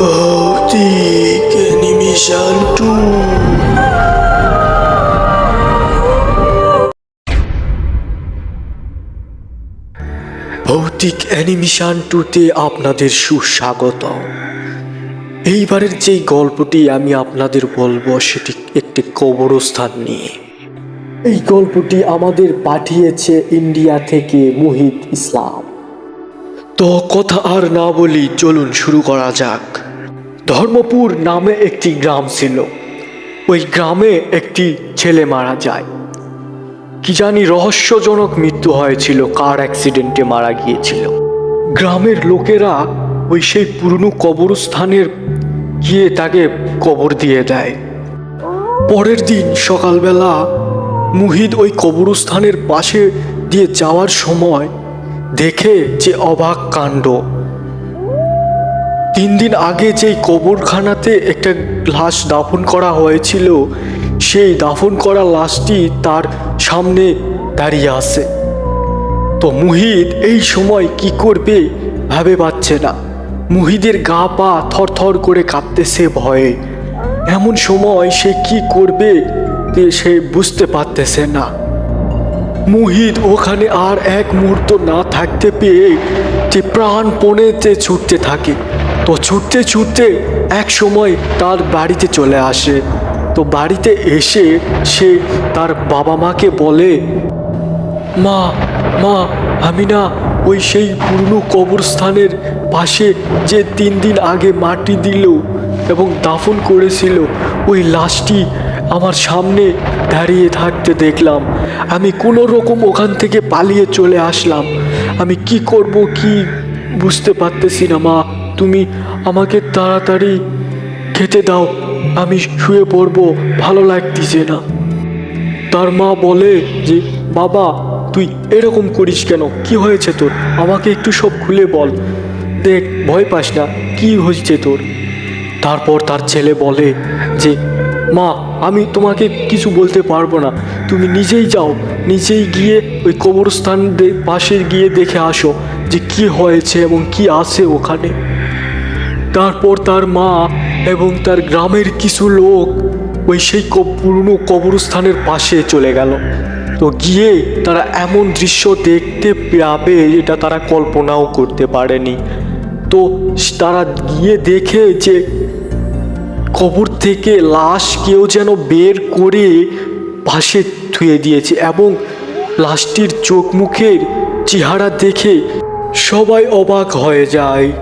ভৌতিক animation two. ভৌতিক animation টুতে আপনাদের সুস্বাগত এইবারের যেই গল্পটি আমি আপনাদের বলব, সেটি একটি কবরস্থান নিয়ে। এই গল্পটি আমাদের পাঠিয়েছে ইন্ডিয়া থেকে মুহিত ইসলাম। তো কথা আর না বলি চলুন শুরু করা যাক। ধর্মপুর নামে একটি গ্রাম ছিল। ওই গ্রামে একটি ছেলে মারা যায়। কি জানি রহস্যজনক মৃত্যু হয়েছিল, কার অ্যাক্সিডেন্টে মারা গিয়েছিল। গ্রামের লোকেরা ওই সেই পুরনো কবরস্থানের গিয়ে তাকে কবর দিয়ে দেয়। পরের দিন সকালবেলা মুহিদ ওই কবরস্থানের পাশে দিয়ে যাওয়ার সময় দেখে যে অবাক কাণ্ড। তিন দিন আগে যেই কবরখানাতে একটা লাশ দাফন করা হয়েছিল, সেই দাফন করা লাশটি তার সামনে দাঁড়িয়ে আছে। তো মুহিদ এই সময় কি করবে ভাবে পাচ্ছে না। মুহিদের গা পা থরথর করে কাঁপতেছে ভয়ে। এমন সময় সে কি করবে সে বুঝতে পারতেছে না। মুহিত, ওখানে আর এক মুহূর্ত না থাকতে পেয়ে যে প্রাণপণে যে ছুটতে থাকে, তো ছুটতে ছুটতে এক সময় তার বাড়িতে চলে আসে। তো বাড়িতে এসে সে তার বাবা মাকে বলে, মা মা, আমি না ওই সেই পুরনো কবরস্থানের পাশে যে তিন দিন আগে মাটি দিল এবং দাফন করেছিল, ওই লাশটি আমার সামনে দাঁড়িয়ে থাকতে দেখলাম। আমি কোনো রকম ওখান থেকে পালিয়ে চলে আসলাম। আমি কি করব, কি বুঝতে পারতেছি না, মা। তুমি আমাকে তাড়াতাড়ি খেতে দাও। আমি শুয়ে পড়ব, ভালো লাগতেছে না। তার মা বলে যে, বাবা, তুই এরকম করিস কেন? কি হয়েছে তোর? আমাকে একটু সব খুলে বল। দেখ, ভয় পাস না, কি হয়েছে তোর? তারপর তার ছেলে বলে যে, মা আমি তোমাকে কিছু বলতে পারব না। তুমি নিজেই যাও, নিজেই গিয়ে ওই কবরস্থান পাশে গিয়ে দেখে আসো যে কি হয়েছে এবং কি আছে ওখানে। তারপর তার মা এবং তার গ্রামের কিছু লোক ওই সেই পুরনো কবরস্থানের পাশে চলে গেল। তো গিয়ে তারা এমন দৃশ্য দেখতে পাবে যেটা তারা কল্পনাও করতে পারেনি। তো তারা গিয়ে দেখে যে কবর থেকে লাশ কেউ যেন বের করে পাশে থুয়ে দিয়েছে এবং লাশটির চোখ মুখের চেহারা দেখে সবাই অবাক হয়ে যায়।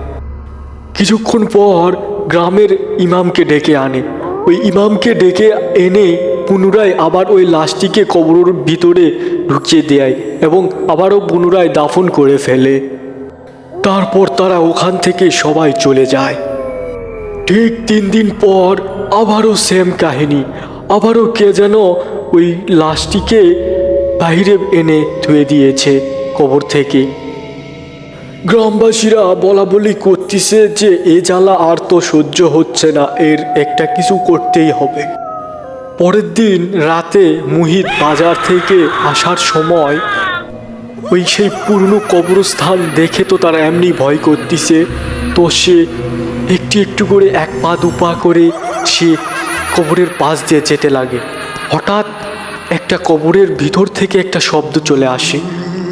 কিছুক্ষণ পর গ্রামের ইমামকে ডেকে আনে। ওই ইমামকে ডেকে এনে পুনরায় আবার ওই লাশটিকে কবরের ভিতরে ঢুকিয়ে দেয় এবং আবারও পুনরায় দাফন করে ফেলে। তারপর তারা ওখান থেকে সবাই চলে যায়। ঠিক তিন দিন পর আবারও সেম কাহিনী। আবারও কে যেন ওই লাশটিকে বাইরে এনে ধুয়ে দিয়েছে কবর থেকে। গ্রামবাসীরা বলা বলি করতেছে যে এ জ্বালা আর তো সহ্য হচ্ছে না, এর একটা কিছু করতেই হবে। পরের দিন রাতে মুহিত বাজার থেকে আসার সময় ওই সেই পুরনো কবরস্থান দেখে তো তারা এমনি ভয় করতেছে। তো সে একটু একটু করে এক পা দু পা করে সে কবরের পাশ দিয়ে যেতে লাগে। হঠাৎ একটা কবরের ভিতর থেকে একটা শব্দ চলে আসে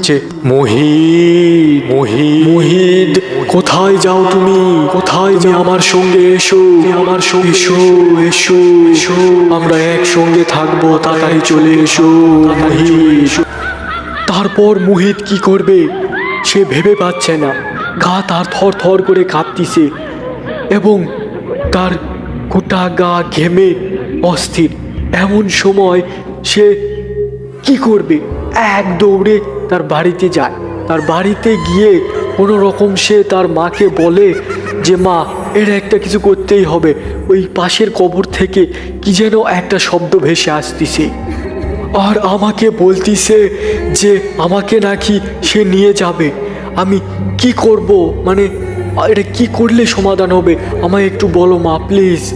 যে, মহিদ মহিদ মহিদ, কোথায় যাও তুমি? কোথায় যে আমার সঙ্গে এসো, আমার সঙ্গে এসো এসো এসো। আমরা একসঙ্গে থাকব তাড়াতাড়ি চলে এসো, মহিদ। তারপর মুহিত কি করবে? সে ভেবে পাচ্ছে না। গা তার থর থর করে কাঁপতিছে। এবং তার গোটা গা ঘেমে অস্থির। এমন সময় সে কি করবে? এক দৌড়ে তার বাড়িতে যায়। তার বাড়িতে গিয়ে কোনো রকম সে তার মাকে বলে যে, মা, এর একটা কিছু করতেই হবে। ওই পাশের কবর থেকে কি যেন একটা শব্দ ভেসে আসতিছে। আর আমাকে বলতিছে যে, আমাকে নাকি সে নিয়ে যাবে। আমি কি করব? মানে এটা কি করলে সমাধান হবে? আমায় একটু বলো মা প্লিজ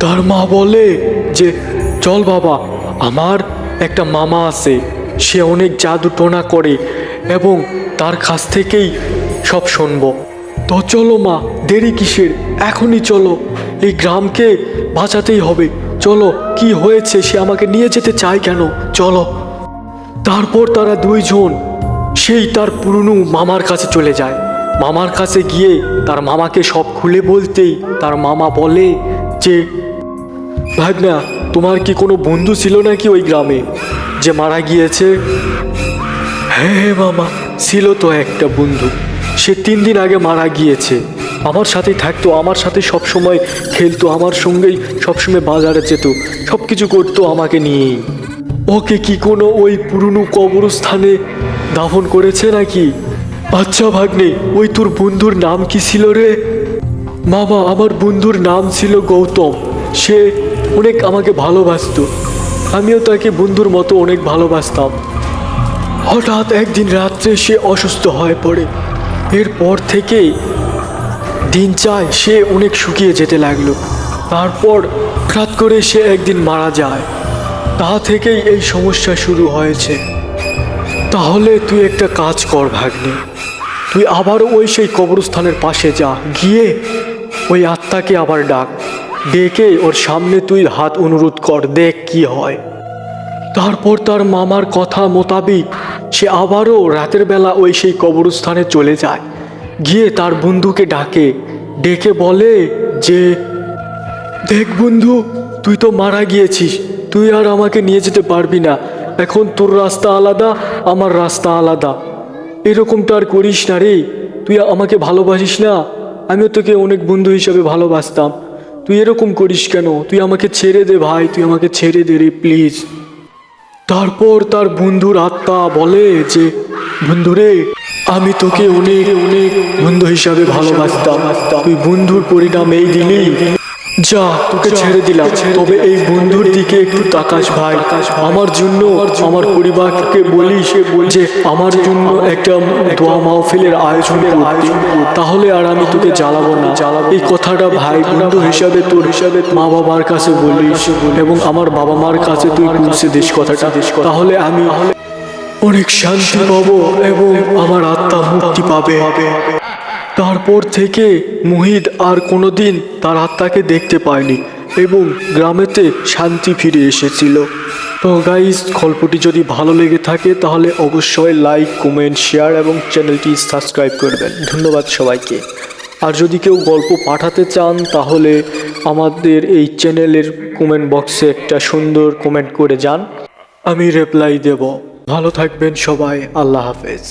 তার মা বলে যে, চল বাবা, আমার একটা মামা আছে। সে অনেক জাদু টোনা করে এবং তার কাছ থেকেই সব শুনব। তো চলো মা, দেরি কিসের? এখনই চলো। এই গ্রামকে বাঁচাতেই হবে। চলো, কি হয়েছে? সে আমাকে নিয়ে যেতে চায় কেন? চলো। তারপর তারা দুইজন, সেই তার পুরনো মামার কাছে চলে যায়। মামার কাছে গিয়ে তার মামাকে সব খুলে বলতেই তার মামা বলে যে, ভাগনা, তোমার কি কোনো বন্ধু ছিল নাকি ওই গ্রামে যে মারা গিয়েছে? হ্যাঁ হ্যাঁ মামা, ছিল তো একটা বন্ধু। সে তিন দিন আগে মারা গিয়েছে। আমার সাথেই থাকতো, আমার সাথে সব সময় খেলতো, আমার সঙ্গেই সবসময় বাজারে যেত সব কিছু করতো আমাকে নিয়েই। ওকে কি কোনো ওই পুরনো কবরস্থানে দাফন করেছে নাকি? আচ্ছা ভাগ্নে, ওই তোর বন্ধুর নাম কি ছিল রে? মামা, আমার বন্ধুর নাম ছিল গৌতম। সে অনেক আমাকে ভালোবাসতো। আমিও তাকে বন্ধুর মতো অনেক ভালোবাসতাম। হঠাৎ একদিন রাত্রে সে অসুস্থ হয়ে পড়ে। এরপর থেকেই দিন চায় সে অনেক শুকিয়ে যেতে লাগল। তারপর হঠাৎ করে সে একদিন মারা যায়। তা থেকেই এই সমস্যা শুরু হয়েছে। তাহলে তুই একটা কাজ কর ভাগ্নে। তুই আবার ওই সেই কবরস্থানের পাশে যা, গিয়ে ওই আত্মাকে আবার ডাক। ডেকে ওর সামনে তুই হাত অনুরোধ কর, দেখ কি হয়। তারপর তার মামার কথা মোতাবিক সে আবারও রাতের বেলা ওই সেই কবরস্থানে চলে যায়। গিয়ে তার বন্ধুকে ডাকে। ডেকে বলে যে, দেখ বন্ধু, তুই তো মারা গিয়েছিস। তুই আর আমাকে নিয়ে যেতে পারবি না। এখন তোর রাস্তা আলাদা, আমার রাস্তা আলাদা। এরকমটা আর করিস না রে। তুই আমাকে ভালোবাসিস না। আমিও তোকে অনেক বন্ধু হিসাবে ভালোবাসতাম। তুই এরকম করিস কেন? তুই আমাকে ছেড়ে দে ভাই, তুই আমাকে ছেড়ে দে রে প্লিজ তারপর তার বন্ধুর আত্মা বলে যে বন্ধুরে আমি তোকে অনেক অনেক বন্ধু হিসাবে ভালোবাসতাম। তুই বন্ধুর পরিণাম এই দিলি। যা তোকে ছেড়ে দিলাম। তবে এই বন্ধুর দিকে একটু তাকাস ভাই। আমার জন্য আমার পরিবারকে বলি সে যে আমার জন্য একটা দোয়া মাহফিলের আয়োজন করতে। তাহলে আর আমি তোকে জ্বালাবো না। এই কথাটা ভাই বন্ধু হিসাবে তোর হিসাবে মা বাবার কাছে বলিস এবং আমার বাবা মার কাছে তুই পৌঁছে দিস কথাটা। তাহলে আমি অনেক শান্তি পাবো এবং আমার আত্মা মুক্তি পাবে। তারপর থেকে মুহিত আর কোনোদিন তার আত্মাকে দেখতে পায়নি এবং গ্রামেতে শান্তি ফিরে এসেছিল। তো গাইস গল্পটি যদি ভালো লেগে থাকে তাহলে অবশ্যই লাইক কমেন্ট শেয়ার এবং চ্যানেলটি সাবস্ক্রাইব করবেন। ধন্যবাদ সবাইকে। আর যদি কেউ গল্প পাঠাতে চান তাহলে আমাদের এই চ্যানেলের কমেন্ট বক্সে একটা সুন্দর কমেন্ট করে যান। আমি রিপ্লাই দেব। ভালো থাকবেন সবাই। আল্লাহ হাফেজ।